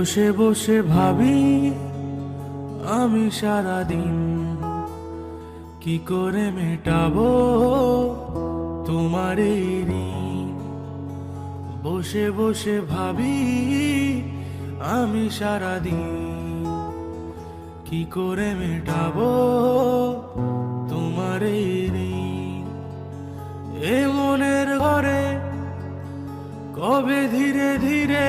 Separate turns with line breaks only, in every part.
বসে বসে ভাবি, আমি সারাদিন কি করে মেটাবো তোমার বসে বসে ভাবি, আমি সারাদিন কি করে মেটাবো তোমার? এ মনের ঘরে কবে ধীরে ধীরে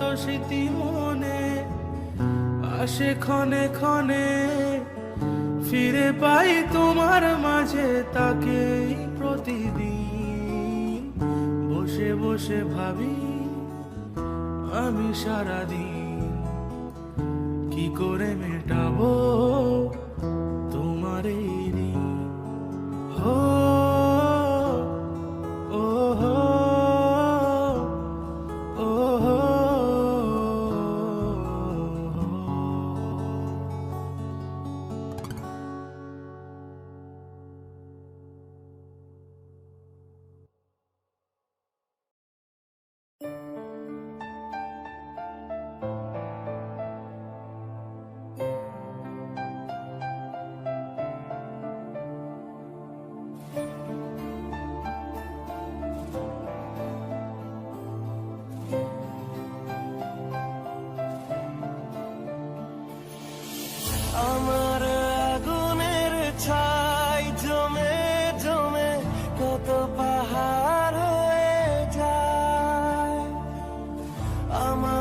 কত স্মৃতি মনে আসে ক্ষণে ক্ষণে ফিরে পাই তোমার মাঝে তাকেই প্রতিদিন বসে বসে ভাবি আমি সারাদিন কি করে মেটাবো তোমার এই ঋণ?
Ama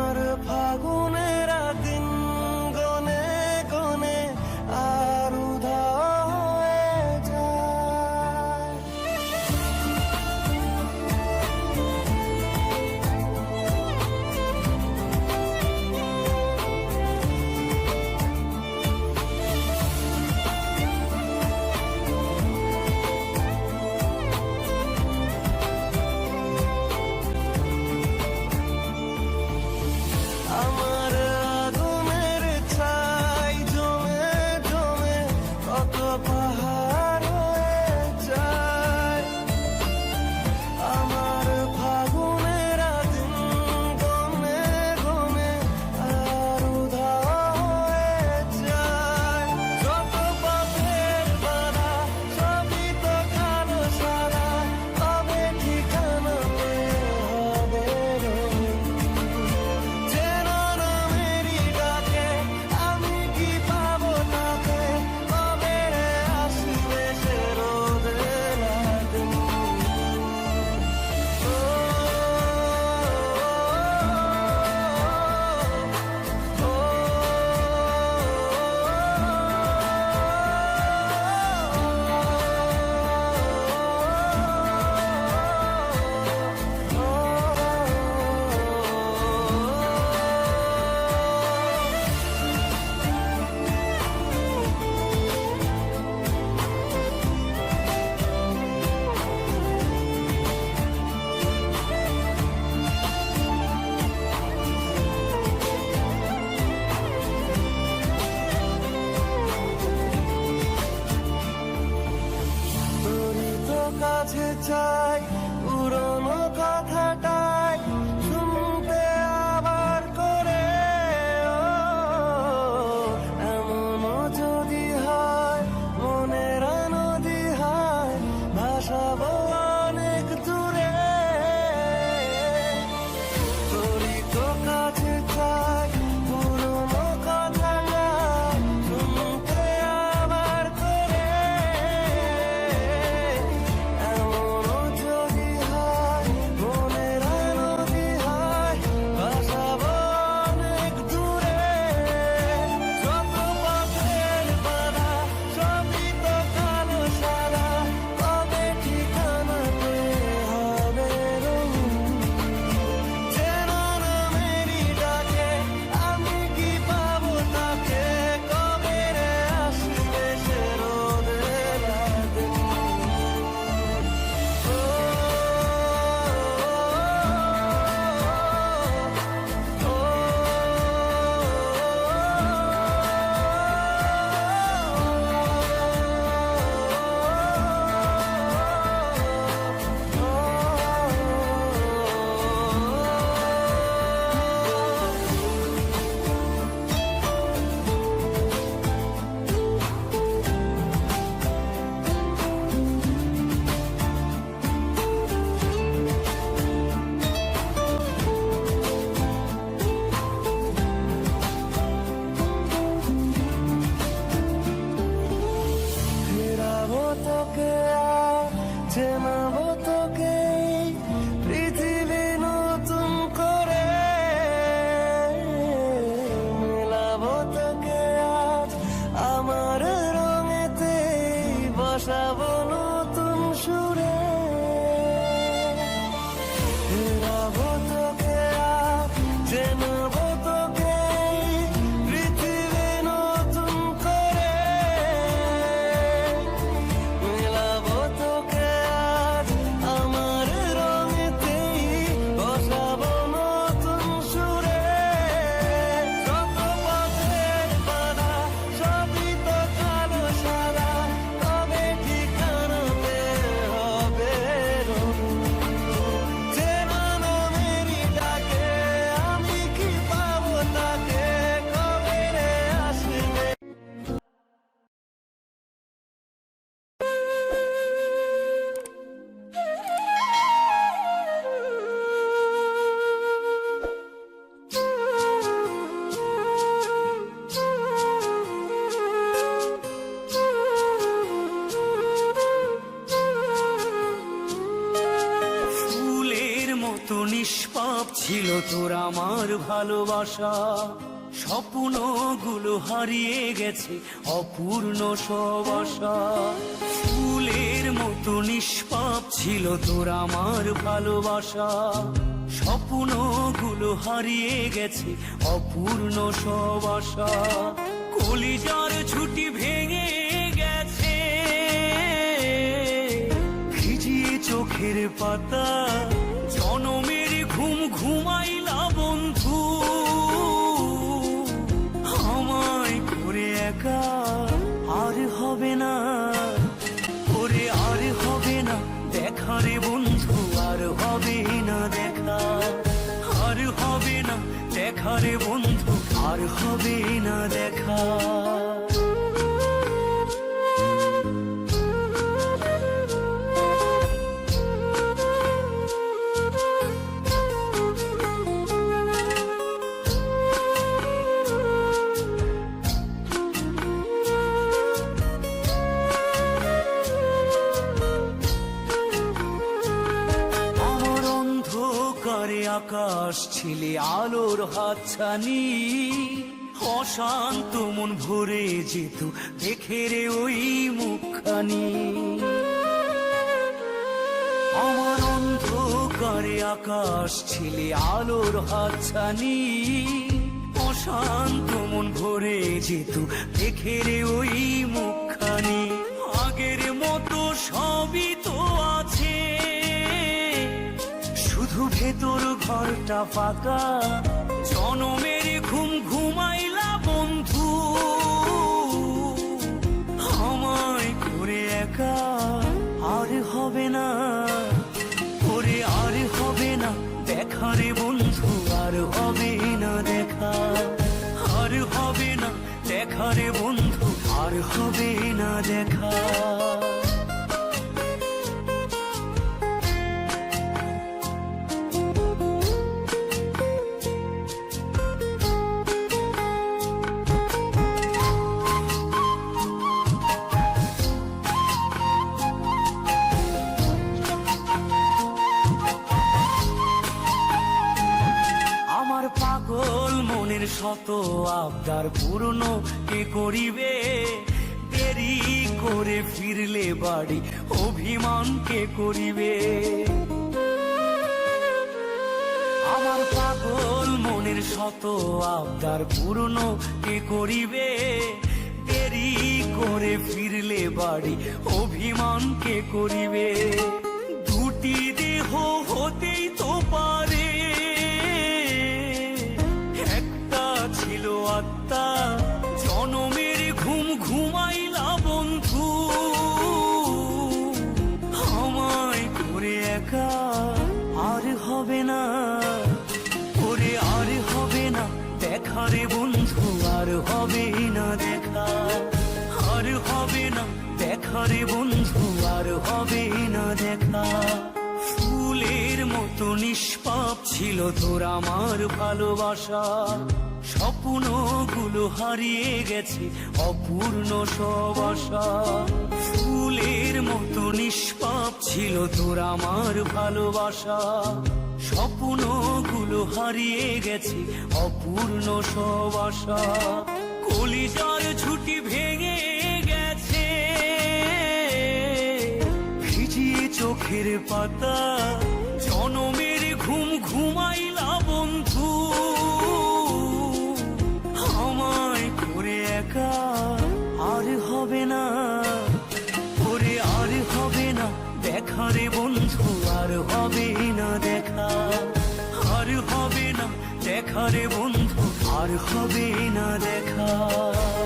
নিষ্পাপ ছিল তোর আমার ভালোবাসা। স্বপ্নগুলো হারিয়ে গেছে, অপূর্ণ সব আশা। ফুলের মতো নিষ্পাপ ছিল তোর আমার ভালোবাসা। স্বপ্নগুলো হারিয়ে গেছে, অপূর্ণ সব আশা। কলিজার ছুটি ভেঙে গেছে। ভিজিয়ে চোখের পাতা দেখা বন্ধু আর হবে না দেখা। আর হবে না দেখা রে বন্ধু, আর হবে না দেখা। আকাশ ছিলে আলোর হাতছানি। অশান্ত মন ভরে যেত দেখে রে ওই মুখখানি। আমার অন্ধকারে আকাশ ছিলে আলোর হাতছানি। অশান্ত মন ভরে যেত দেখে রে ওই মুখখানি। আগের মতো সবই তো আছে। শুধু তোর ঘরটা ফাঁকা। জনমের ঘুম ঘুমাইলা বন্ধু, আমায় করে একা আর হবে না, করে আর হবে না দেখা আবদার পূর্ণ কে করিবে? দেরি করে ফিরলে বাড়ি, অভিমান কে করিবে? আমার পাগল মনের শত আবদার পূর্ণ কে করিবে? দেরি করে ফিরলে বাড়ি, অভিমান কে করিবে? দুটি দেহ হতেই তো পারে। আত্মা জনমের ঘুম ঘুমাইলা বন্ধু। আমায় করে একা আর হবে না ওরে আর হবে না। দেখা রে বন্ধু, আর হবে না দেখা। আর হবে না, দেখা রে বন্ধু, আর হবে না দেখা। ফুলের মতো নিষ্পাপ ছিল তোর আমার ভালোবাসা। স্বপ্নগুলো হারিয়ে গেছে, অপূর্ণ সব আশা। ফুলের মতো নিষ্পাপ ছিল তোর আমার ভালোবাসা। স্বপ্নগুলো হারিয়ে গেছে, অপূর্ণ সব আশা। কলিজার ছুটি ভেঙে গেছে। চোখের পাতা, জনমের ঘুম ঘুমাইলা বন্ধু। হবে না দেখা রে বন্ধু আর হবে না দেখা।